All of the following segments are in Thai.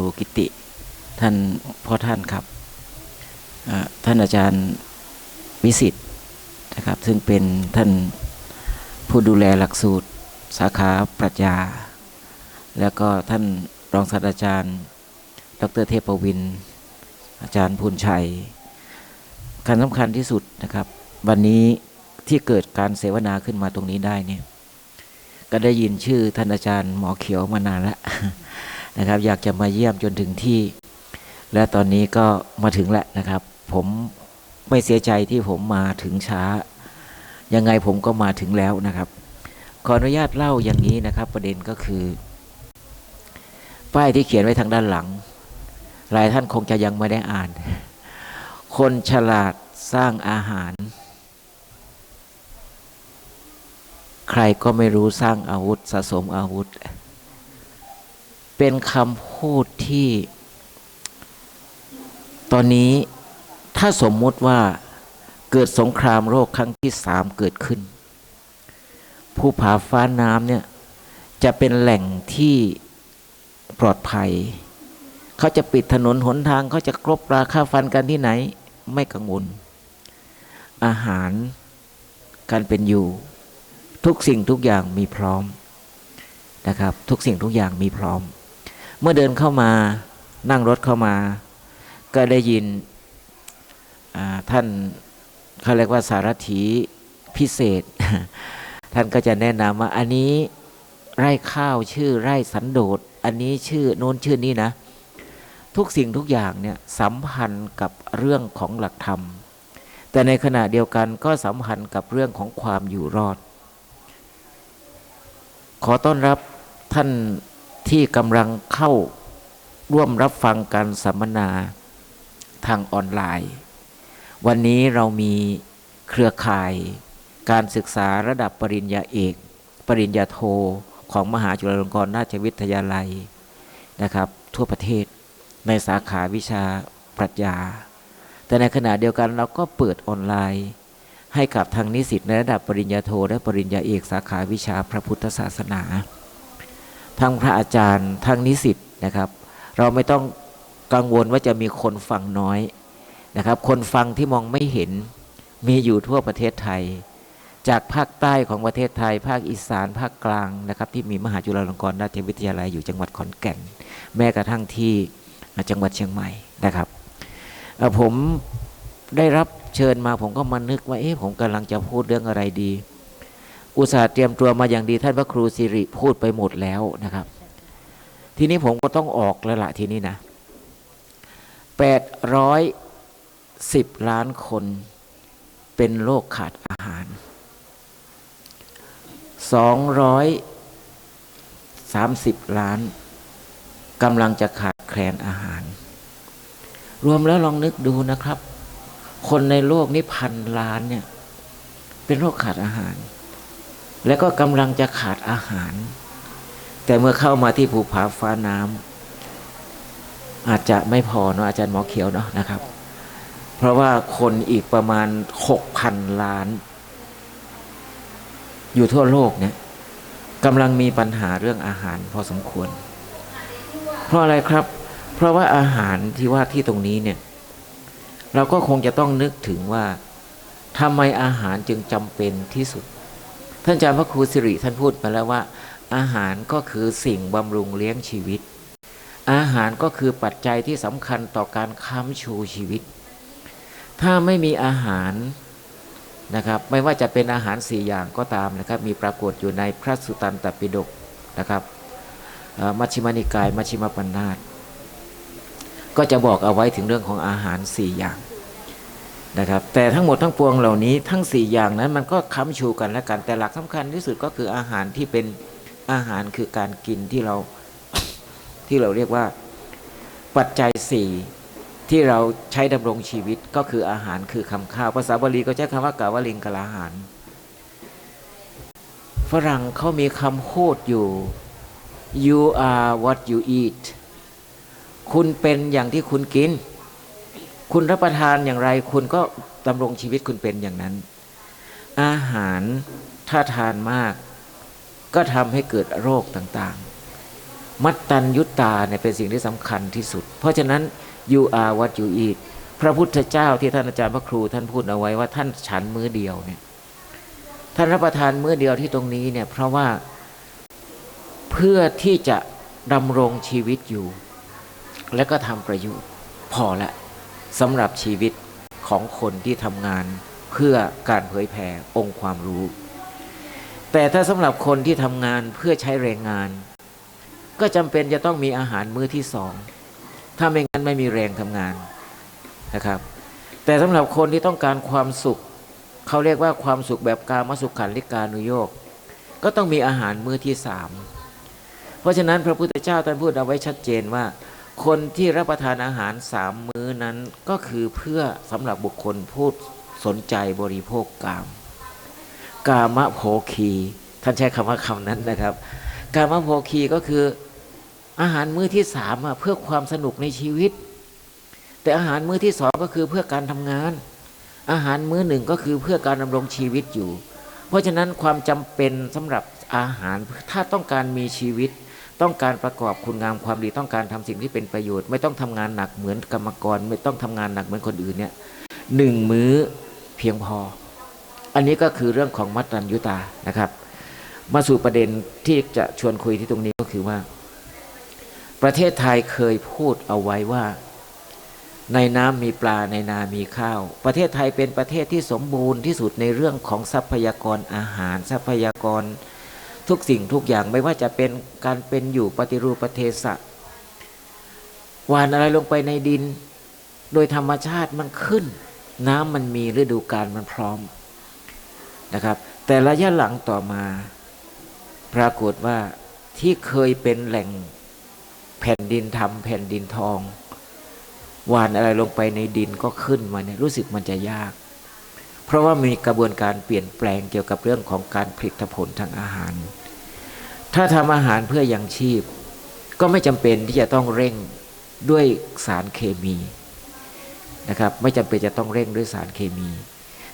รูกิติ ท่านพ่อท่านครับท่านอาจารย์วิสิทธ์นะครับ ซึ่งเป็นท่านผู้ดูแลหลักสูตรสาขาปรัชญา แล้วก็ท่านรองศาสตราจารย์ ดรเทพประวิน อาจารย์พูนชัยการสำคัญที่สุดนะครับ วันนี้ที่เกิดการเสวนาขึ้นมาตรงนี้ได้เนี่ยก็ได้ยินชื่อท่านอาจารย์หมอเขียวมานานแล้ว นะครับ อยากจะมาเยี่ยมจนถึงที่ และตอนนี้ก็มาถึงแล้วนะครับ ผมไม่เสียใจที่ผมมาถึงช้า ยังไงผมก็มาถึงแล้วนะครับ ขออนุญาตเล่าอย่างนี้นะครับ ประเด็นก็คือ ป้ายที่เขียนไว้ทางด้านหลัง หลายท่านคงจะยังไม่ได้อ่าน คนฉลาดสร้างอาหาร ใครก็ไม่รู้สร้างอาวุธสะสมอาวุธ เป็นคำพูดที่ ตอนนี้ถ้าสมมุติว่าเกิดสงครามโลกครั้งที่สามเกิดขึ้น ภูผาฟ้าน้ำเนี่ยจะเป็นแหล่งที่ปลอดภัย เขาจะปิดถนนหนทางเขาจะกรบราค่าฟันกันที่ไหนไม่กังวล อาหารการเป็นอยู่ ทุกสิ่งทุกอย่างมีพร้อมนะครับ ทุกสิ่งทุกอย่างมีพร้อม เมื่อเดินเข้ามานั่งรถเข้ามา ก็ได้ยินท่านเขาเรียกว่าสารถีพิเศษ ท่านก็จะแนะนำว่าอันนี้ไร่ข้าวชื่อไร่สันโดษอันนี้ชื่อโน้นชื่อนี้นะ ทุกสิ่งทุกอย่างเนี่ยสัมพันธ์กับเรื่องของหลักธรรม แต่ในขณะเดียวกันก็สัมพันธ์กับเรื่องของความอยู่รอด ขอต้อนรับท่าน ที่กำลังเข้าร่วมรับฟังการสัมมนาทางออนไลน์ วันนี้เรามีเครือข่ายการศึกษาระดับปริญญาเอก ปริญญาโทของมหาจุฬาลงกรณราชวิทยาลัยนะครับ ทั่วประเทศในสาขาวิชาปรัชญา แต่ในขณะเดียวกันเราก็เปิดออนไลน์ ให้กับทางนิสิตในระดับปริญญาโทและปริญญาเอกสาขาวิชาพระพุทธศาสนา ทั้งพระอาจารย์ทั้งนิสิตนะครับ เราไม่ต้องกังวลว่าจะมีคนฟังน้อยนะครับ คนฟังที่มองไม่เห็นมีอยู่ทั่วประเทศไทย จากภาคใต้ของประเทศไทย ภาคอีสาน ภาคกลางนะครับ ที่มีมหาจุฬาลงกรณราชวิทยาลัยอยู่จังหวัดขอนแก่น แม้กระทั่งที่จังหวัดเชียงใหม่นะครับผมได้รับเชิญมาผมก็มานึกว่าเอ๊ะผมกำลังจะพูดเรื่องอะไรดี อุตส่าห์เตรียมตัวมาอย่างดีท่านพระครูสิริพูดไปหมดแล้วนะครับ ทีนี้ผมก็ต้องออกแล้วละทีนี้นะแปดร้อยสิบล้านคนเป็นโรคขาดอาหารสองร้อยสามสิบล้านกำลังจะขาดแคลนอาหาร รวมแล้วลองนึกดูนะครับ คนในโลกนี้พันล้านเนี่ย เป็นโรคขาดอาหาร และก็กำลังจะขาดอาหาร แต่เมื่อเข้ามาที่ภูผาฟ้าน้ำอาจจะไม่พอเนาะอาจารย์หมอเขียวเนาะนะครับ เพราะว่าคนอีกประมาณหกพันล้าน อยู่ทั่วโลกเนี่ยกำลังมีปัญหาเรื่องอาหารพอสมควร เพราะอะไรครับ เพราะว่าอาหารที่ว่าที่ตรงนี้เนี่ย เราก็คงจะต้องนึกถึงว่าทำไมอาหารจึงจำเป็นที่สุด ท่านอาจารย์พระครูสิริท่านพูดมาแล้วว่า อาหารก็คือสิ่งบำรุงเลี้ยงชีวิต อาหารก็คือปัจจัยที่สำคัญต่อการค้ำชูชีวิต ถ้าไม่มีอาหารนะครับไม่ว่าจะเป็นอาหารสี่อย่างก็ตามนะครับมีปรากฏอยู่ในพระสุตันตปิฎกนะครับมัชฌิมานิกายมัชฌิมปัญนาตก็จะบอกเอาไว้ถึงเรื่องของอาหารสี่อย่าง นะครับแต่ทั้งหมดทั้งปวงเหล่านี้ทั้งสี่อย่างนั้นมันก็ค้ำชูกันและกัน แต่หลักสำคัญที่สุดก็คืออาหารที่เป็นอาหารคือการกินที่เราที่เราเรียกว่าปัจจัยสี่ที่เราใช้ดำรงชีวิตก็คืออาหารคือคำข้าว ภาษาบาลีก็ใช้คำว่ากาวลิงกลาหาร ฝรั่งเขามีคำพูดอยู่ you are what you eat คุณเป็นอย่างที่คุณกิน คุณรับประทานอย่างไร คุณก็ดำรงชีวิตคุณเป็นอย่างนั้น อาหารถ้าทานมาก ก็ทำให้เกิดโรคต่างๆ มัตตัญยุตตาเนี่ยเป็นสิ่งที่สำคัญที่สุด เพราะฉะนั้น you are what you eat พระพุทธเจ้าที่ท่านอาจารย์พระครูท่านพูดเอาไว้ว่าท่านฉันมื้อเดียวเนี่ยท่านรับประทานมื้อเดียวที่ตรงนี้เนี่ยเพราะว่าเพื่อที่จะดำรงชีวิตอยู่ และก็ทำประโยชน์พอละ สำหรับชีวิตของคนที่ทำงานเพื่อการเผยแผ่องค์ความรู้ แต่ถ้าสำหรับคนที่ทำงานเพื่อใช้แรงงาน ก็จำเป็นจะต้องมีอาหารมื้อที่สองถ้าไม่งั้นไม่มีแรงทำงานนะครับ แต่สำหรับคนที่ต้องการความสุข เขาเรียกว่าความสุขแบบกามสุขขันลิกานุโยกก็ต้องมีอาหารมื้อที่สามเพราะฉะนั้นพระพุทธเจ้าท่านพูดเอาไว้ชัดเจนว่า คนที่รับประทานอาหารสามมื้อนั้นก็คือเพื่อสำหรับบุคคลผู้สนใจบริโภคกาม กามะโภคี ท่านใช้คำว่าคำนั้นนะครับ กามะโภคีก็คืออาหารมื้อที่สามเพื่อความสนุกในชีวิต แต่อาหารมื้อที่สองก็คือเพื่อการทำงาน อาหารมื้อหนึ่งก็คือเพื่อการดำรงชีวิตอยู่ เพราะฉะนั้นความจำเป็นสำหรับอาหารถ้าต้องการมีชีวิต ต้องการประกอบคุณงามความดีต้องการทำสิ่งที่เป็นประโยชน์ ไม่ต้องทำงานหนักเหมือนกรรมกร ไม่ต้องทำงานหนักเหมือนคนอื่นเนี่ยหนึ่งมื้อเพียงพอ อันนี้ก็คือเรื่องของมัตตัญญุตานะครับ มาสู่ประเด็นที่จะชวนคุยที่ตรงนี้ก็คือว่า ประเทศไทยเคยพูดเอาไว้ว่า ในน้ำมีปลาในนามีข้าว ประเทศไทยเป็นประเทศที่สมบูรณ์ที่สุดในเรื่องของทรัพยากรอาหาร ทรัพยากร ทุกสิ่งทุกอย่างไม่ว่าจะเป็นการเป็นอยู่ปฏิรูปประเทศะหวานอะไรลงไปในดิน โดยธรรมชาติมันขึ้น น้ำมันมีฤดูกาลมันพร้อมนะครับ แต่ระยะหลังต่อมา ปรากฏว่าที่เคยเป็นแหล่งแผ่นดินทำแผ่นดินทองหวานอะไรลงไปในดินก็ขึ้นมาเนี่ยรู้สึกมันจะยาก เพราะว่ามีกระบวนการเปลี่ยนแปลงเกี่ยวกับเรื่องของการผลิตผลทางอาหาร ถ้าทำอาหารเพื่อยังชีพ ก็ไม่จำเป็นที่จะต้องเร่งด้วยสารเคมีนะครับไม่จำเป็นจะต้องเร่งด้วยสารเคมี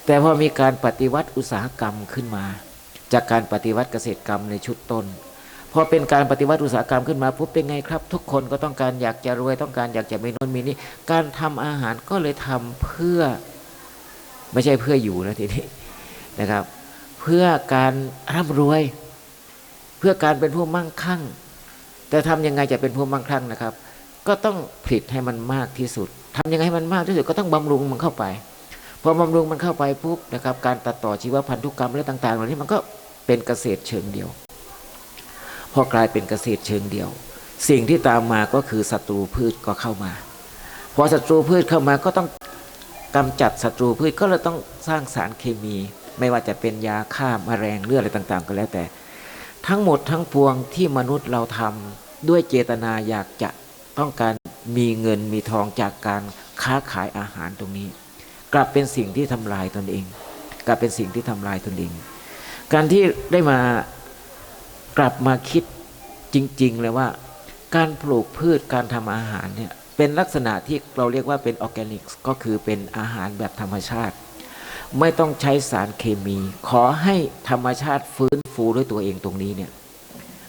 แต่พอมีการปฏิวัติอุตสาหกรรมขึ้นมา จากการปฏิวัติเกษตรกรรมในชุดต้นพอเป็นการปฏิวัติอุตสาหกรรมขึ้นมาปุ๊บเป็นไงครับ ทุกคนก็ต้องการอยากจะรวยต้องการอยากจะมีโนนมีนี่การทำอาหารก็เลยทำเพื่อไม่ใช่เพื่ออยู่นะทีนี้นะครับ เพื่อการร่ำรวย เพื่อการเป็นผู้มั่งคั่ง แต่ทำยังไงจะเป็นผู้มั่งคั่งนะครับ ก็ต้องผลิตให้มันมากที่สุดทำยังไงให้มันมากที่สุดก็ต้องบำรุงมันเข้าไปพอบำรุงมันเข้าไปปุ๊บนะครับ การตัดต่อชีวพันธุกรรมอะไรต่างๆเหล่านี้มันก็เป็นเกษตรเชิงเดียว พอกลายเป็นเกษตรเชิงเดียว สิ่งที่ตามมาก็คือศัตรูพืชก็เข้ามา พอศัตรูพืชเข้ามาก็ต้องกำจัดศัตรูพืชก็เลยต้องสร้างสารเคมี ไม่ว่าจะเป็นยาฆ่ามาแมลงเลือดอะไรต่างๆ ก็แล้วแต่ ทั้งหมดทั้งปวงที่มนุษย์เราทำด้วยเจตนาอยากจะต้องการมีเงินมีทองจากการค้าขายอาหารตรงนี้ กลับเป็นสิ่งที่ทำลายตนเอง กลับเป็นสิ่งที่ทำลายตนเอง การที่ได้มากลับมาคิดจริง ๆ เลยว่า การปลูกพืชการทำอาหารเนี่ยเป็นลักษณะที่เราเรียกว่าเป็นออร์แกนิกก็คือเป็นอาหารแบบธรรมชาติ ไม่ต้องใช้สารเคมี ขอให้ธรรมชาติฟื้นฟูด้วยตัวเองตรงนี้เนี่ย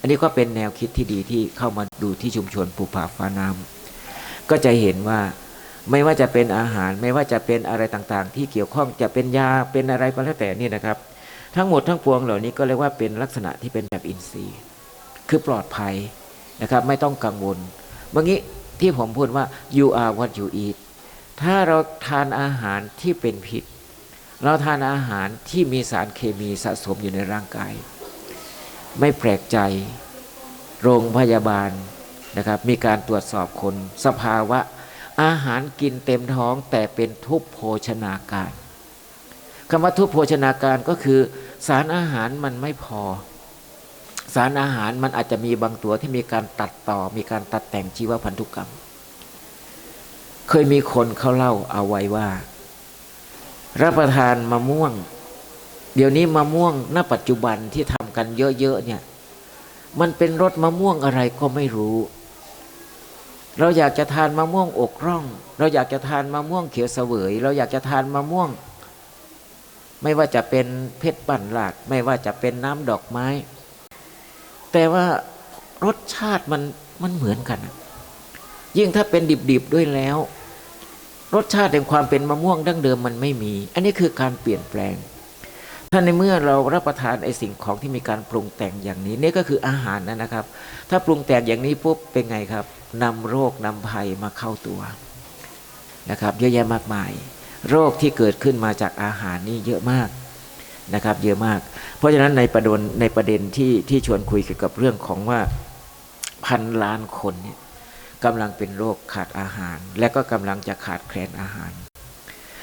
อันนี้ก็เป็นแนวคิดที่ดีที่เข้ามาดูที่ชุมชนปูผาฟ้าน้ำก็จะเห็นว่าไม่ว่าจะเป็นอาหารไม่ว่าจะเป็นอะไรต่างๆ ที่เกี่ยวข้องจะเป็นยาเป็นอะไรก็แล้วแต่นี่นะครับ ทั้งหมดทั้งปวงเหล่านี้ก็เรียกว่าเป็นลักษณะที่เป็นแบบอินทรีย์ คือปลอดภัยนะครับ ไม่ต้องกังวลเมื่อกี้ที่ผมพูดว่า you are what you eat ถ้าเราทานอาหารที่เป็นพิษ เราทานอาหารที่มีสารเคมีสะสมอยู่ในร่างกาย ไม่แปลกใจ โรงพยาบาลนะครับมีการตรวจสอบคน สภาวะอาหารกินเต็มท้องแต่เป็นทุพโภชนาการคำว่าทุพโภชนาการก็คือ สารอาหารมันไม่พอ สารอาหารมันอาจจะมีบางตัวที่มีการตัดต่อ มีการตัดแต่งชีวพันธุกรรม เคยมีคนเขาเล่าเอาไว้ว่า รับประทานมะม่วง เดี๋ยวนี้มะม่วงณปัจจุบันที่ทำกันเยอะๆเนี่ย มันเป็นรสมะม่วงอะไรก็ไม่รู้ เราอยากจะทานมะม่วงอกร่อง เราอยากจะทานมะม่วงเขียวเสวย เราอยากจะทานมะม่วง ไม่ว่าจะเป็นเพชรปั่นหลาดไม่ว่าจะเป็นน้ำดอกไม้ แต่ว่ารสชาติมันมันเหมือนกัน ยิ่งถ้าเป็นดิบๆด้วยแล้ว รสชาติแห่งความเป็นมะม่วงดั้งเดิมมันไม่มี อันนี้คือการเปลี่ยนแปลง ถ้าในเมื่อเรารับประทานไอสิ่งของที่มีการปรุงแต่งอย่างนี้นี่ก็คืออาหารนะนะครับ ถ้าปรุงแต่งอย่างนี้ปุ๊บเป็นไงครับนำโรคนำภัยมาเข้าตัวนะครับ เยอะแยะมากมาย โรคที่เกิดขึ้นมาจากอาหารนี่เยอะมากนะครับ เยอะมาก เพราะฉะนั้นในประเด็นในประเด็นที่ที่ชวนคุยเกี่ยวกับเรื่องของว่าพันล้านคนเนี่ย กำลังเป็นโรคขาดอาหาร และก็กำลังจะขาดแคลนอาหาร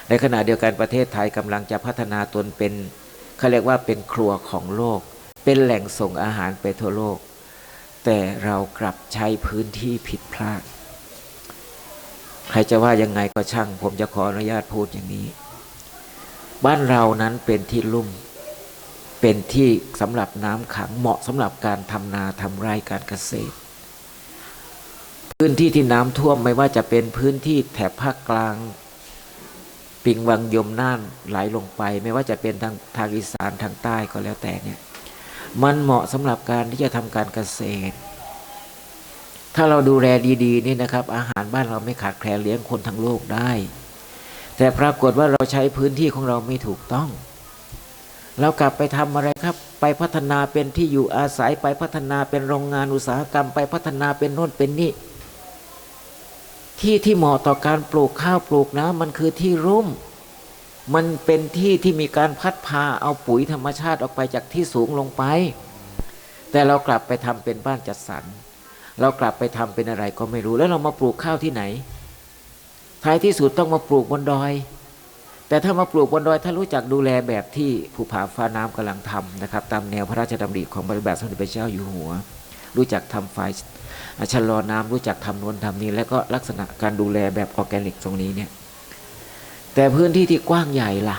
ในขณะเดียวกันประเทศไทยกำลังจะพัฒนาตนเป็นเขาเรียกว่าเป็นครัวของโลก เป็นแหล่งส่งอาหารไปทั่วโลก แต่เรากลับใช้พื้นที่ผิดพลาด ใครจะว่ายังไงก็ช่าง ผมจะขออนุญาตพูดอย่างนี้ บ้านเรานั้นเป็นที่ลุ่ม เป็นที่สำหรับน้ำขังเหมาะสำหรับการทำนาทำไร่การเกษตร พื้นที่ที่น้ำท่วมไม่ว่าจะเป็นพื้นที่แถบภาคกลาง ปิงวังยมน่านไหลลงไป ไม่ว่าจะเป็นทางทางอีสานทางใต้ก็แล้วแต่เนี่ยมันเหมาะสำหรับการที่จะทำการเกษตร ถ้าเราดูแลดีๆนี่นะครับ อาหารบ้านเราไม่ขาดแคลนเลี้ยงคนทั้งโลกได้ แต่ปรากฏว่าเราใช้พื้นที่ของเราไม่ถูกต้อง เรากลับไปทำอะไรครับ ไปพัฒนาเป็นที่อยู่อาศัยไปพัฒนาเป็นโรงงานอุตสาหกรรม ไปพัฒนาเป็นโน่นเป็นนี่ ที่ที่เหมาะต่อการปลูกข้าวปลูกนะมันคือที่รุ่ม มันเป็นที่ที่มีการพัดพาเอาปุ๋ยธรรมชาติออกไปจากที่สูงลงไป แต่เรากลับไปทำเป็นบ้านจัดสรร เรากลับไปทำเป็นอะไรก็ไม่รู้แล้วเรามาปลูกข้าวที่ไหน ท้ายที่สุดต้องมาปลูกบนดอย แต่ถ้ามาปลูกบนดอยถ้ารู้จักดูแลแบบที่ภูผาฟ้าน้ำกำลังทำนะครับ ตามแนวพระราชดำริของบริบาทสมเด็จพระเจ้าอยู่หัว รู้จักทำไฟชะลอน้ำรู้จักทำนวนทำนี้ แล้วก็ลักษณะการดูแลแบบออร์แกนิกตรงนี้เนี่ยแต่พื้นที่ที่กว้างใหญ่ล่ะ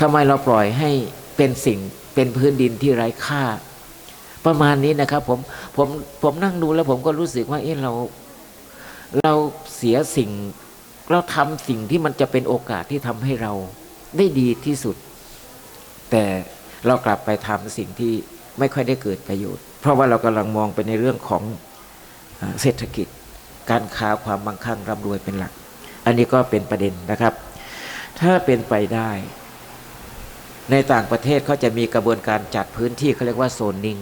ทำไมเราปล่อยให้เป็นสิ่งเป็นพื้นดินที่ไร้ค่า ประมาณนี้นะครับผมผมผมนั่งดูแล้วผมก็รู้สึกว่าเอ๊ะเราเราเสียสิ่งเราทำสิ่งที่มันจะเป็นโอกาสที่ทำให้เราได้ดีที่สุด แต่เรากลับไปทำสิ่งที่ไม่ค่อยได้เกิดประโยชน์ เพราะว่าเรากำลังมองไปในเรื่องของเศรษฐกิจ การค้าความมั่งคั่งร่ำรวยเป็นหลัก อันนี้ก็เป็นประเด็นนะครับ ถ้าเป็นไปได้ ในต่างประเทศเขาจะมีกระบวนการจัดพื้นที่เขาเรียกว่าโซนนิ่ง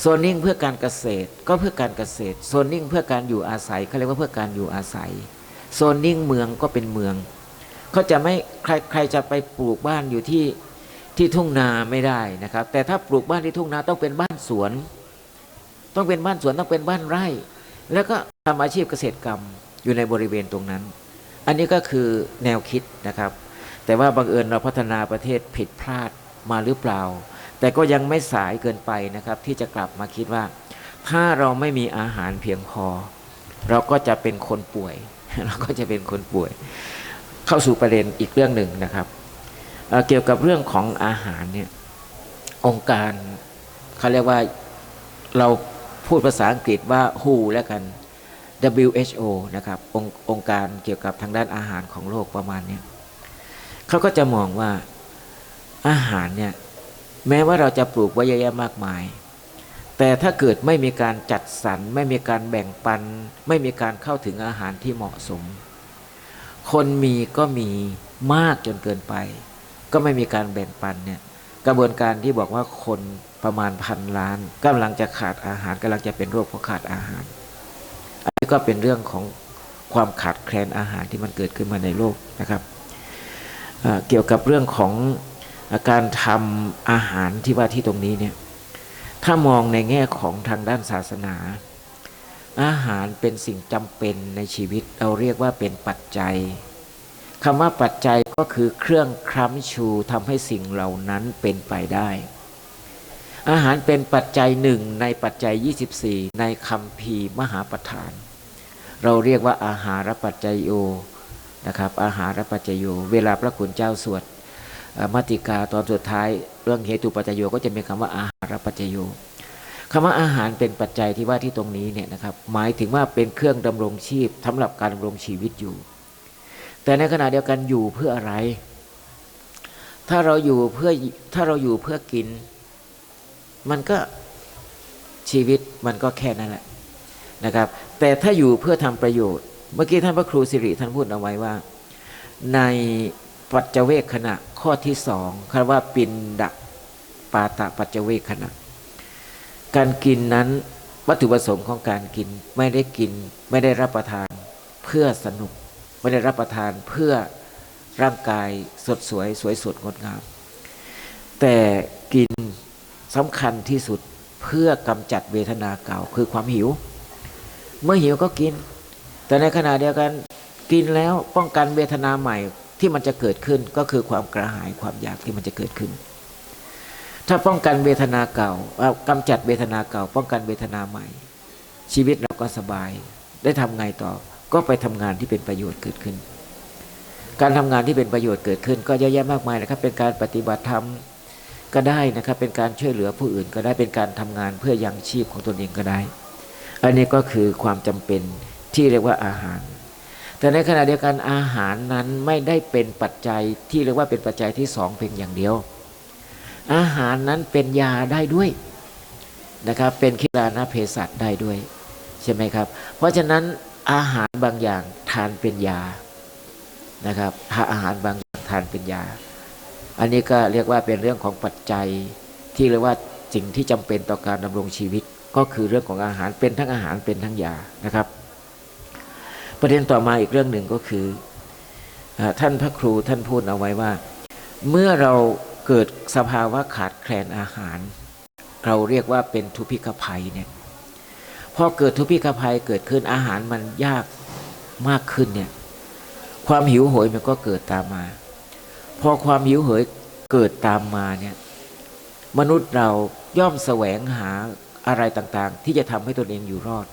โซนนิ่งเพื่อการเกษตรก็เพื่อการเกษตรโซนนิ่งเพื่อการอยู่อาศัยเขาเรียกว่าเพื่อการอยู่อาศัยโซนนิ่งเมืองก็เป็นเมืองเขาจะไม่ใครใครจะไปปลูกบ้านอยู่ที่ ที่ทุ่งนาไม่ได้นะครับ แต่ถ้าปลูกบ้านที่ทุ่งนาต้องเป็นบ้านสวน ต้องเป็นบ้านสวนต้องเป็นบ้านไร่ แล้วก็ทำอาชีพเกษตรกรรมอยู่ในบริเวณตรงนั้น อันนี้ก็คือแนวคิดนะครับ แต่ว่าบังเอิญเราพัฒนาประเทศผิดพลาดมาหรือเปล่า แต่ก็ยังไม่สายเกินไปนะครับ ที่จะกลับมาคิดว่า ถ้าเราไม่มีอาหารเพียงพอ เราก็จะเป็นคนป่วย เราก็จะเป็นคนป่วย เข้าสู่ประเด็นอีกเรื่องหนึ่งนะครับ เกี่ยวกับเรื่องของอาหารเนี่ยองค์การเขาเรียกว่าเราพูดภาษาอังกฤษว่า WHO แล้วกัน WHO นะครับององค์การเกี่ยวกับทางด้านอาหารของโลกประมาณเนี้ยเขาก็จะมองว่าอาหารเนี่ยแม้ว่าเราจะปลูกไว้เยอะแยะมากมาย แต่ถ้าเกิดไม่มีการจัดสรร ไม่มีการแบ่งปัน ไม่มีการเข้าถึงอาหารที่เหมาะสม คนมีก็มีมากจนเกินไป ก็ไม่มีการแบ่งปันเนี่ยกระบวนการที่บอกว่าคนประมาณพันล้านกำลังจะขาดอาหารกำลังจะเป็นโรคเพราะขาดอาหาร อันนี้ก็เป็นเรื่องของความขาดแคลนอาหารที่มันเกิดขึ้นมาในโลกนะครับเอ่อเกี่ยวกับเรื่องของการทำอาหารที่ว่าที่ตรงนี้เนี่ยถ้ามองในแง่ของทางด้านศาสนา อาหารเป็นสิ่งจำเป็นในชีวิตเราเรียกว่าเป็นปัจจัย คำว่าปัจจัยก็คือเครื่องคล้ำชูทำให้สิ่งเหล่านั้นเป็นไปได้ อาหารเป็นปัจจัยหนึ่งในปัจจัย 24 ในคำพีมหาประธาน เราเรียกว่าอาหารปัจจัยโยนะครับอาหารปัจจัยโยเวลาพระคุณเจ้าสวดมาติกาตอนสุดท้ายเรื่องเหตุปัจจยโยก็จะมีคำว่าอาหารปัจจยโยคำว่าอาหารเป็นปัจจัยที่ว่าที่ตรงนี้เนี่ยนะครับหมายถึงว่าเป็นเครื่องดำรงชีพสำหรับการดำรงชีวิตอยู่ แต่ในขณะเดียวกันอยู่เพื่ออะไร ถ้าเราอยู่เพื่อถ้าเราอยู่เพื่อกิน มันก็ชีวิตมันก็แค่นั้นแหละนะครับ แต่ถ้าอยู่เพื่อทำประโยชน์ เมื่อกี้ท่านพระครูสิริท่านพูดเอาไว้ว่า ในปัจเจเวคขณะข้อที่สองคำว่าปินดะปาตะปัจเจเวคขณะ การกินนั้นวัตถุประสงค์ของการกินไม่ได้กินไม่ได้รับประทานเพื่อสนุก ไม่ได้รับประทานเพื่อร่างกายสดสวยสวยสดงดงาม แต่กินสำคัญที่สุดเพื่อกำจัดเวทนาเก่าคือความหิว เมื่อหิวก็กิน แต่ในขณะเดียวกันกินแล้วป้องกันเวทนาใหม่ที่มันจะเกิดขึ้นก็คือความกระหายความอยากที่มันจะเกิดขึ้น ถ้าป้องกันเวทนาเก่ากำจัดเวทนาเก่า ป้องกันเวทนาใหม่ ชีวิตเราก็สบายได้ทำไงต่อ ก็ไปทำงานที่เป็นประโยชน์เกิดขึ้น การทำงานที่เป็นประโยชน์เกิดขึ้น ก็เยอะแยะมากมายนะครับ เป็นการปฏิบัติธรรมก็ได้นะครับ เป็นการช่วยเหลือผู้อื่นก็ได้เป็นการทำงานเพื่อยังชีพของตนเองก็ได้ อันนี้ก็คือความจำเป็นที่เรียกว่าอาหาร แต่ในขณะเดียวกันอาหารนั้นไม่ได้เป็นปัจจัยที่เรียกว่าเป็นปัจจัยที่สองเพียงอย่างเดียว อาหารนั้นเป็นยาได้ด้วยนะครับ เป็นคิรานาเภสัชได้ด้วยใช่ไหมครับ เพราะฉะนั้น อาหารบางอย่างทานเป็นยานะครับถ้าอาหารบางอย่างทานเป็นยา อันนี้ก็เรียกว่าเป็นเรื่องของปัจจัยที่เรียกว่าสิ่งที่จำเป็นต่อการดำรงชีวิต ก็คือเรื่องของอาหารเป็นทั้งอาหารเป็นทั้งยานะครับ ประเด็นต่อมาอีกเรื่องหนึ่งก็คืออท่านพระครูท่านพูดเอาไว้ว่า เมื่อเราเกิดสภาวะขาดแคลนอาหาร เราเรียกว่าเป็นทุพพิกภัยเนี่ย พอเกิดทุพพิกภัยเกิดขึ้นอาหารมันยากมากขึ้นเนี่ยความหิวโหยมันก็เกิดตามมา พอความหิวโหยเกิดตามมาเนี่ยมนุษย์เราย่อมแสวงหาอะไรต่างๆ ที่จะทำให้ตนเองอยู่รอด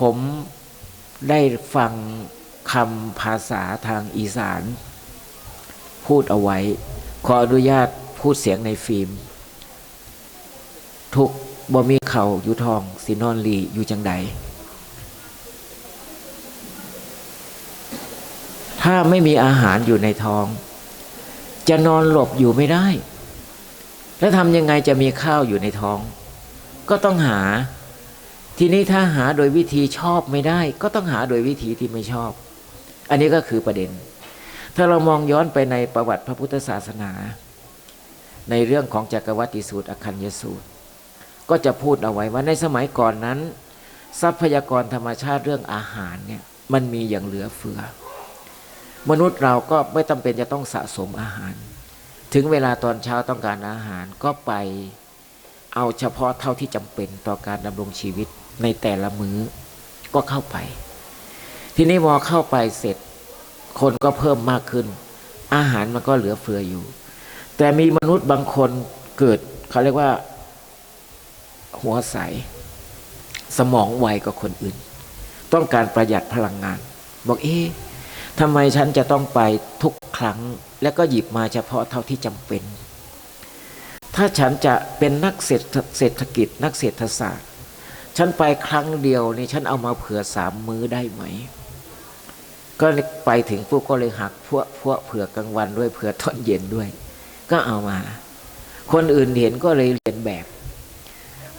ผมได้ฟังคำภาษาทางอีสาน พูดเอาไว้ ขออนุญาตพูดเสียงในฟิล์ม ทุก บ่มีเขาอยู่ทองสินอนลีอยู่จังใดถ้าไม่มีอาหารอยู่ในท้อง จะนอนหลบอยู่ไม่ได้ แล้วทำยังไงจะมีข้าวอยู่ในท้อง ก็ต้องหา ทีนี้ถ้าหาโดยวิธีชอบไม่ได้ ก็ต้องหาโดยวิธีที่ไม่ชอบ อันนี้ก็คือประเด็น ถ้าเรามองย้อนไปในประวัติพระพุทธศาสนา ในเรื่องของจักรวัติสูตรอคัญญสูตร ก็จะพูดเอาไว้ว่าในสมัยก่อนนั้น ทรัพยากรธรรมชาติเรื่องอาหารเนี่ยมันมีอย่างเหลือเฟือ มนุษย์เราก็ไม่จำเป็นจะต้องสะสมอาหาร ถึงเวลาตอนเช้าต้องการอาหารก็ไปเอาเฉพาะเท่าที่จำเป็นต่อการดำรงชีวิตในแต่ละมื้อก็เข้าไป ทีนี้พอเข้าไปเสร็จคนก็เพิ่มมากขึ้น อาหารมันก็เหลือเฟืออยู่ แต่มีมนุษย์บางคนเกิดเขาเรียกว่า หัวใส สมองไวกว่าคนอื่น ต้องการประหยัดพลังงาน บอกเอ๊ะทำไมฉันจะต้องไปทุกครั้ง แล้วก็หยิบมาเฉพาะเท่าที่จำเป็น ถ้าฉันจะเป็นนักเศรษฐเศรษฐกิจนักเศรษฐศาสตร์ ฉันไปครั้งเดียวนี่ฉันเอามาเผื่อสามมื้อได้ไหม ก็ไปถึงพวกก็เลยหักพวกพวกเผื่อกลางวันด้วยเผื่อตอนเย็นด้วย ก็เอามา คนอื่นเห็นก็เลยเรียนแบบ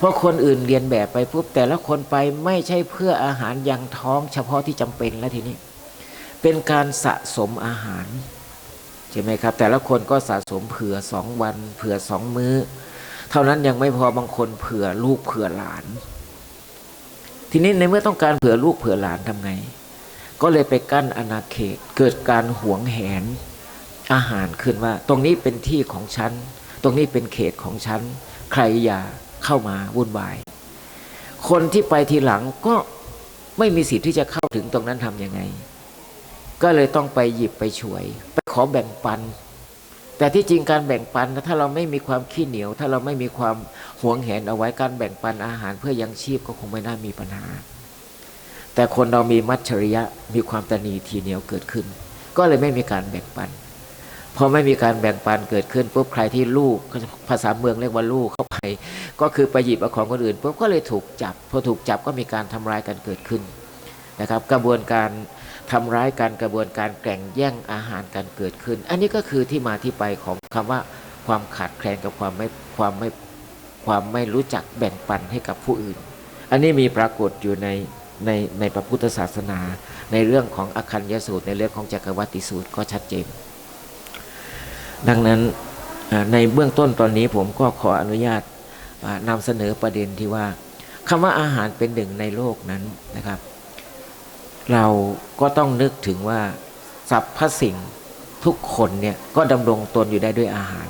เพราะคนอื่นเรียนแบบไปปุ๊บแต่ละคนไปไม่ใช่เพื่ออาหารยังท้องเฉพาะที่จำเป็นแล้วทีนี้ เป็นการสะสมอาหารใช่ไหมครับ แต่ละคนก็สะสมเผื่อสองวัน เผื่อสองมื้อ เท่านั้นยังไม่พอบางคนเผื่อลูกเผื่อหลาน ทีนี้ในเมื่อต้องการเผื่อลูกเผื่อหลานทำไง ก็เลยไปกั้นอาณาเขตเกิดการหวงแหนอาหารขึ้นว่า ตรงนี้เป็นที่ของฉัน ตรงนี้เป็นเขตของฉัน ใครอย่า เข้ามาวุ่นวาย คนที่ไปทีหลังก็ไม่มีสิทธิ์ที่จะเข้าถึงตรงนั้นทำยังไง ก็เลยต้องไปหยิบไปช่วย ไปขอแบ่งปัน แต่ที่จริงการแบ่งปันถ้าเราไม่มีความขี้เหนียว ถ้าเราไม่มีความหวงแหนเอาไว้การแบ่งปันอาหารเพื่อยังชีพก็คงไม่น่ามีปัญหา แต่คนเรามีมัจฉริยะมีความตนีทีเหนียวเกิดขึ้น ก็เลยไม่มีการแบ่งปันพอไม่มีการแบ่งปันเกิดขึ้นปุ๊บใครที่ลูกภาษาเมืองเรียกว่าลูกเขา ก็คือไปหยิบเอาของคนอื่นปุ๊บก็เลยถูกจับพอถูกจับก็มีการทำร้ายกันเกิดขึ้นนะครับ กระบวนการทำร้ายกันกระบวนการแก่งแย่งอาหารกันเกิดขึ้น อันนี้ก็คือที่มาที่ไปของคำว่าความขาดแคลนกับความไม่ความไม่ความไม่รู้จักแบ่งปันให้กับผู้อื่น อันนี้มีปรากฏอยู่ในในในพระพุทธศาสนา ในเรื่องของอคัญญสูตรในเรื่องของจักรวัติสูตรก็ชัดเจน ดังนั้น ในเบื้องต้นตอนนี้ผมก็ขออนุญาตนำเสนอประเด็นที่ว่าคำว่าอาหารเป็นหนึ่งในโลกนั้นนะครับ เราก็ต้องนึกถึงว่าสรรพสิ่งทุกคนเนี่ยก็ดำรงตนอยู่ได้ด้วยอาหาร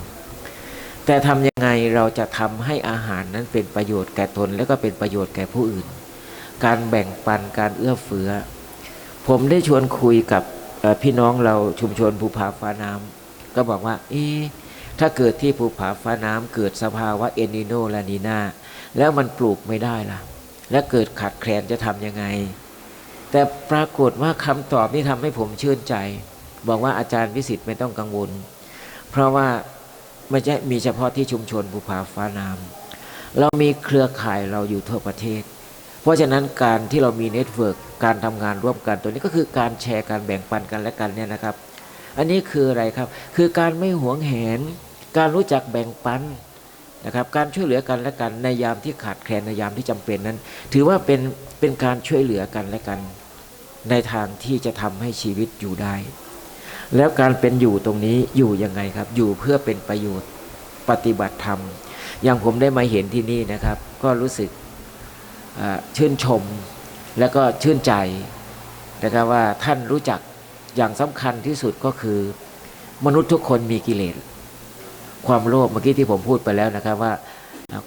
แต่ทำยังไงเราจะทำให้อาหารนั้นเป็นประโยชน์แก่ตน และก็เป็นประโยชน์แก่ผู้อื่น การแบ่งปันการเอื้อเฟื้อ ผมได้ชวนคุยกับพี่น้องเราชุมชนภูผาฟ้าน้ำก็บอกว่า เอ๊ ถ้าเกิดที่ภูผาฟ้าน้ำเกิดสภาวะเอนิโนแลานีนาแล้วมันปลูกไม่ได้ล่ะ และเกิดขาดแคลนจะทำยังไง แต่ปรากฏว่าคำตอบนี่ทำให้ผมชื่นใจ บอกว่าอาจารย์วิสิทธิ์ไม่ต้องกังวล เพราะว่าไม่ใช่มีเฉพาะที่ชุมชนภูผาฟ้าน้ำเรามีเครือข่ายเราอยู่ทั่วประเทศ เพราะฉะนั้นการที่เรามีเน็ตเวิร์กการทำงานร่วมกันตัวนี้ก็คือการแชร์การแบ่งปันกันและกันเนี่ยนะครับ อันนี้คืออะไรครับ คือการไม่หวงแหน การรู้จักแบ่งปันนะครับการช่วยเหลือกันและกันในยามที่ขาดแคลนในยามที่จำเป็นนั้น ถือว่าเป็นเป็นการช่วยเหลือกันและกันในทางที่จะทำให้ชีวิตอยู่ได้ แล้วการเป็นอยู่ตรงนี้อยู่ยังไงครับ อยู่เพื่อเป็นประโยชน์ปฏิบัติธรรม อย่างผมได้มาเห็นที่นี่นะครับ ก็รู้สึกชื่นชมแล้วก็ชื่นใจนะครับว่าท่านรู้จักอย่างสำคัญที่สุดก็คือ มนุษย์ทุกคนมีกิเลส ความโลภเมื่อกี้ที่ผมพูดไปแล้วนะครับว่า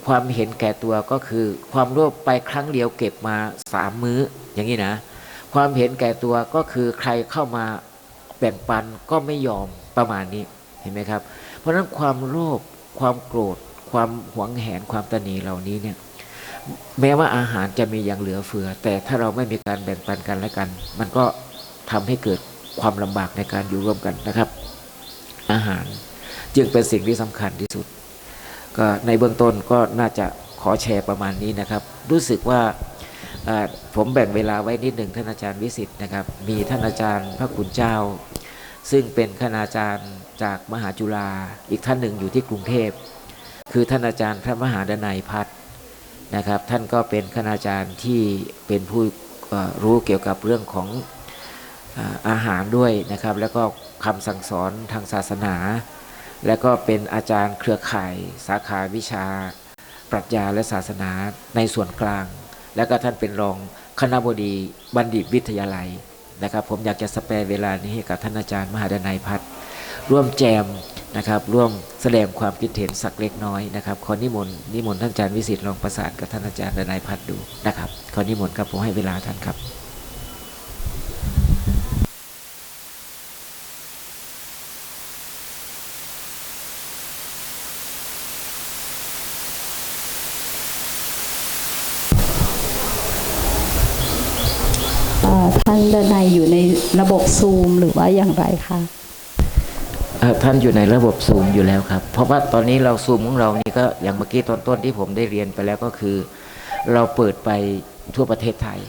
ความเห็นแก่ตัวก็คือ ความโลภไปครั้งเดียวเก็บมาสามมื้ออย่างนี้นะ ความเห็นแก่ตัวก็คือใครเข้ามาแบ่งปันก็ไม่ยอมประมาณนี้เห็นไหมครับ เพราะฉะนั้นความโลภความโกรธ ความหวงแหนความตนีเหล่านี้เนี่ยแม้ว่าอาหารจะมีอย่างเหลือเฟือ แต่ถ้าเราไม่มีการแบ่งปันกันและกัน มันก็ทำให้เกิดความลำบากในการอยู่ร่วมกันนะครับ อาหาร จึงเป็นสิ่งที่สำคัญที่สุด ก็ในเบื้องต้นก็น่าจะขอแชร์ประมาณนี้นะครับ รู้สึกว่าผมแบ่งเวลาไว้นิดหนึ่งท่านอาจารย์วิสิทธ์นะครับ มีท่านอาจารย์พระคุณเจ้า ซึ่งเป็นคณาจารย์จากมหาจุฬาอีกท่านหนึ่งอยู่ที่กรุงเทพ คือท่านอาจารย์พระมหาดนัยพัฒน์นะครับ ท่านก็เป็นคณาจารย์ที่เป็นผู้รู้เกี่ยวกับเรื่องของอาอาหารด้วยนะครับ แล้วก็คำสั่งสอนทางศาสนา และก็เป็นอาจารย์เครือข่าย สาขาวิชา ปรัชญาและศาสนาในส่วนกลาง แล้วก็ท่านเป็นรองคณบดีบัณฑิตวิทยาลัยนะครับ ผมอยากจะสเปรเวลานี้ให้กับท่านอาจารย์มหาดนัยพัฒน์ร่วมแจมนะครับ ร่วมแสดงความคิดเห็นสักเล็กน้อยนะครับขอนิมนต์นิมนต์ท่านอาจารย์วิสิทธิ์ลองประสานกับท่านอาจารย์ดนัยพัฒน์ดูนะครับขอนิมนต์ครับผมให้เวลาท่านครับานดนัยอยู่ในระบบซูมหรือว่าอย่างไรคะท่านอยู่ในระบบซูมอยู่แล้วครับ เพราะว่าตอนนี้เราซูมของเรานี่ก็อย่างเมื่อกี้ตอนต้นที่ผมได้เรียนไปแล้วก็คือ เราเปิดไปทั่วประเทศไทย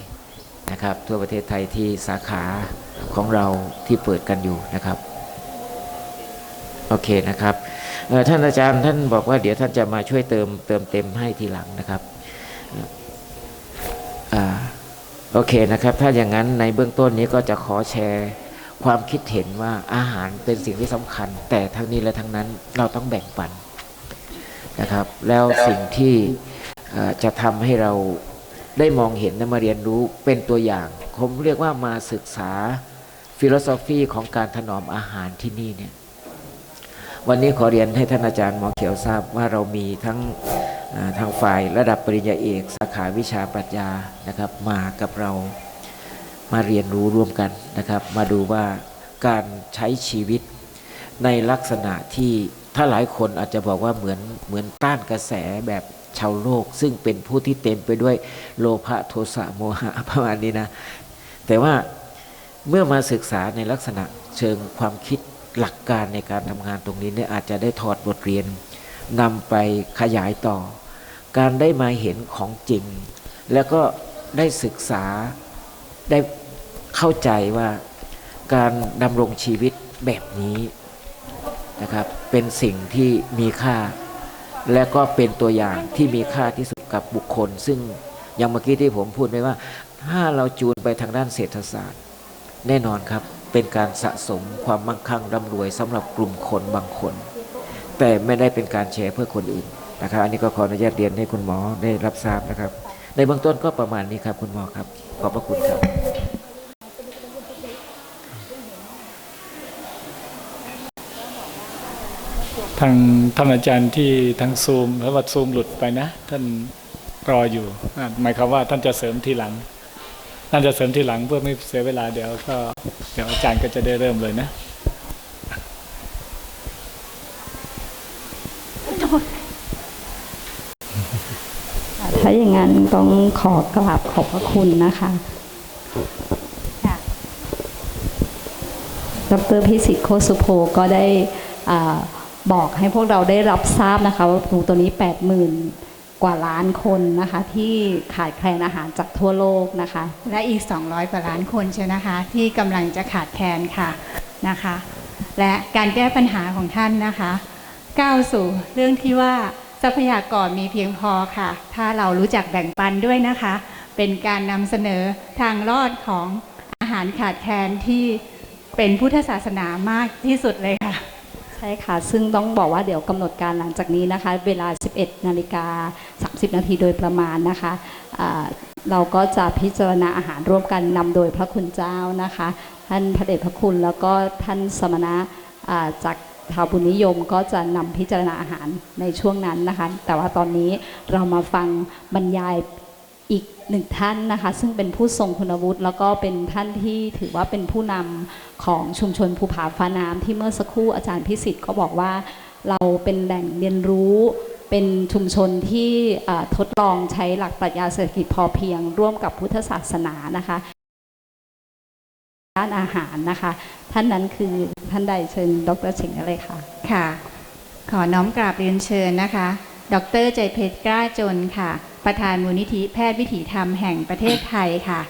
นะครับ ทั่วประเทศไทยที่สาขาของเราที่เปิดกันอยู่นะครับโอเคนะครับท่านอาจารย์ท่านบอกว่าเดี๋ยวท่านจะมาช่วยเติมเติมเต็มให้ทีหลังนะครับ โอเคนะครับ ถ้าอย่างนั้นในเบื้องต้นนี้ก็จะขอแชร์ความคิดเห็นว่าอาหารเป็นสิ่งที่สำคัญ แต่ทั้งนี้และทั้งนั้นเราต้องแบ่งปันนะครับ แล้วสิ่งที่จะทำให้เราได้มองเห็นและมาเรียนรู้เป็นตัวอย่างผมเรียกว่ามาศึกษาฟิโลโซฟีของการถนอมอาหารที่นี่เนี่ยวันนี้ขอเรียนให้ท่านอาจารย์หมอเขียวทราบว่าเรามีทั้ง ทางฝ่ายระดับปริญญาเอกสาขาวิชาปรัชญานะครับ มากับเรามาเรียนรู้ร่วมกันนะครับ มาดูว่าการใช้ชีวิตในลักษณะที่ถ้าหลายคนอาจจะบอกว่าเหมือนเหมือนต้านกระแสแบบชาวโลก ซึ่งเป็นผู้ที่เต็มไปด้วยโลภะโทสะโมหะประมาณนี้นะ แต่ว่าเมื่อมาศึกษาในลักษณะเชิงความคิดหลักการในการทำงานตรงนี้เนี่ยอาจจะได้ถอดบทเรียนนำไปขยายต่อ การได้มาเห็นของจริง แล้วก็ได้ศึกษาได้เข้าใจว่าการดำรงชีวิตแบบนี้นะครับเป็นสิ่งที่มีค่า และก็เป็นตัวอย่างที่มีค่าที่สุดกับบุคคล ซึ่งอย่างเมื่อกี้ที่ผมพูดไปว่า ถ้าเราจูนไปทางด้านเศรษฐศาสตร์ แน่นอนครับเป็นการสะสมความมั่งคั่งร่ำรวยสำหรับกลุ่มคนบางคน แต่ไม่ได้เป็นการแชร์เพื่อคนอื่น นะครับ อันนี้ก็ขออนุญาตเรียนให้คุณหมอได้รับทราบนะครับ ในเบื้องต้นก็ประมาณนี้ครับ คุณหมอครับ ขอบพระคุณครับ ทางท่านอาจารย์ที่ทางซูมแล้วว่าซูมหลุดไปนะ ท่านรออยู่หมายความว่าท่านจะเสริมทีหลังท่านจะเสริมทีหลังเพื่อไม่เสียเวลาเดี๋ยวก็เดี๋ยวอาจารย์ก็จะได้เริ่มเลยนะ ถ้าอย่างนั้นต้องขอกราบขอบพระคุณนะคะดรพิสิทธิ์โคสุโพก็ได้อาบอกให้พวกเราได้รับทราบนะคะว่าตัวนี้ 80,000 กว่าล้านคนนะคะ ที่ขาดแคลนอาหารจากทั่วโลกนะคะ และอีก 200 กว่าล้านคนใช่นะคะ ที่กำลังจะขาดแคลนค่ะนะคะ และการแก้ปัญหาของท่านนะคะ ก้าวสู่เรื่องที่ว่า ทรัพยากรมีเพียงพอค่ะ ถ้าเรารู้จักแบ่งปันด้วยนะคะ เป็นการนำเสนอทางรอดของอาหารขาดแคลนที่เป็นพุทธศาสนามากที่สุดเลยค่ะ ใช่ค่ะ ซึ่งต้องบอกว่าเดี๋ยวกำหนดการหลังจากนี้นะคะ เวลา 11 นาฬิกา 30 นาทีโดยประมาณนะคะเราก็จะพิจารณาอาหารร่วมกันนำโดยพระคุณเจ้านะคะ ท่านพระเดชพระคุณแล้วก็ท่านสมณะจาก ชาวบุญนิยมก็จะนำพิจารณาอาหารในช่วงนั้นนะคะ แต่ว่าตอนนี้เรามาฟังบรรยายอีกหนึ่งท่านนะคะ ซึ่งเป็นผู้ทรงคุณวุฒิแล้วก็เป็นท่านที่ถือว่าเป็นผู้นำของชุมชนภูผาฟ้าน้ำที่เมื่อสักครู่อาจารย์พิสิทธิ์ก็บอกว่าเราเป็นแหล่งเรียนรู้เป็นชุมชนที่ทดลองใช้หลักปรัชญาเศรษฐกิจพอเพียง ร่วมกับพุทธศาสนานะคะ ด้านอาหารนะคะ ท่านนั้นคือท่านใดเชิญดรเฉงห์เลยค่ะค่ะ ขอน้อมกราบเรียนเชิญนะคะ ดรใจเพชรกล้าจนค่ะ ประธานมูลนิธิแพทย์วิถีธรรมแห่งประเทศไทยค่ะ